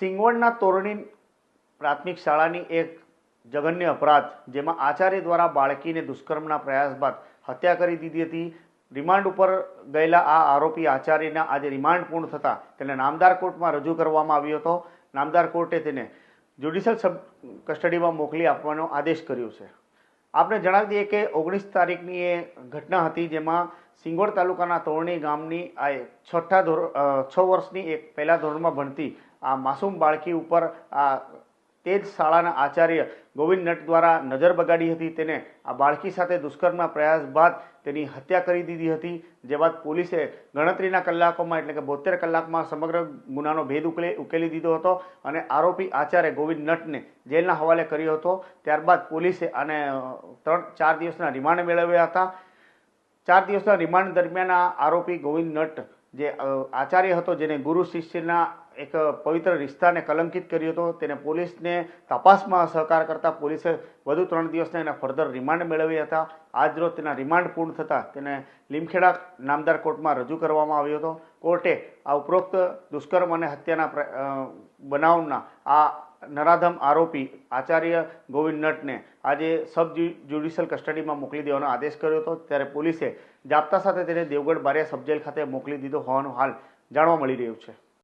સિંગવડના તોરણી પ્રાથમિક શાળાની એક જઘન્ય અપરાધ, જેમાં આચાર્ય દ્વારા બાળકીને દુષ્કર્મના પ્રયાસ બાદ હત્યા કરી દીધી હતી. રિમાન્ડ ઉપર ગયેલા આ આરોપી આચાર્યના આજે રિમાન્ડ પૂર્ણ થતાં તેને નામદાર કોર્ટમાં રજૂ કરવામાં આવ્યો હતો. નામદાર કોર્ટે તેને જ્યુડિશિયલ સબ કસ્ટડીમાં મોકલી આપવાનો આદેશ કર્યો છે. આપણે જણાવી દઈએ કે ઓગણીસ તારીખની એ ઘટના હતી, જેમાં સિંગોડ તાલુકાના તોરણી ગામની આ છઠ્ઠા ધોરણ છ વર્ષની એક પહેલા ધોરણમાં ભણતી આ માસૂમ બાળકી ઉપર આ તે જ શાળાના આચાર્ય ગોવિંદ નટ દ્વારા નજર બગાડી હતી. તેને આ બાળકી સાથે દુષ્કર્મના પ્રયાસ બાદ તેની હત્યા કરી દીધી હતી. જે બાદ પોલીસે ગણતરીના કલાકોમાં એટલે કે બોતેર કલાકમાં સમગ્ર ગુનાનો ભેદ ઉકેલી ઉકેલી દીધો હતો અને આરોપી આચાર્ય ગોવિંદ નટને જેલના હવાલે કર્યો હતો. ત્યારબાદ પોલીસે આને ત્રણ, ચાર દિવસના રિમાન્ડ મેળવ્યા હતા. ચાર દિવસના રિમાન્ડ દરમિયાન આરોપી ગોવિંદ નટ જે આચાર્ય હતો, જેને ગુરુ શિષ્યના એક પવિત્ર રિશ્તાને કલંકિત કર્યો હતો, તેને પોલીસને તપાસમાં સહકાર કરતા પોલીસે વધુ ત્રણ દિવસના એના ફર્ધર રિમાન્ડ મેળવ્યા હતા. આજરોજ તેના રિમાન્ડ પૂર્ણ થતાં તેને લીમખેડા નામદાર કોર્ટમાં રજૂ કરવામાં આવ્યો હતો. કોર્ટે આ ઉપરોક્ત દુષ્કર્મ અને હત્યાના બનાવના આ નરાધમ આરોપી આચાર્ય ગોવિંદ નટને આજે સબ જ્યુડિશિયલ કસ્ટડીમાં મોકલી દેવાનો આદેશ કર્યો હતો. ત્યારે પોલીસે જાપ્તા સાથે તેને દેવગઢ બારિયા સબજેલ ખાતે મોકલી દીધો હોવાનું હાલ જાણવા મળી રહ્યું છે.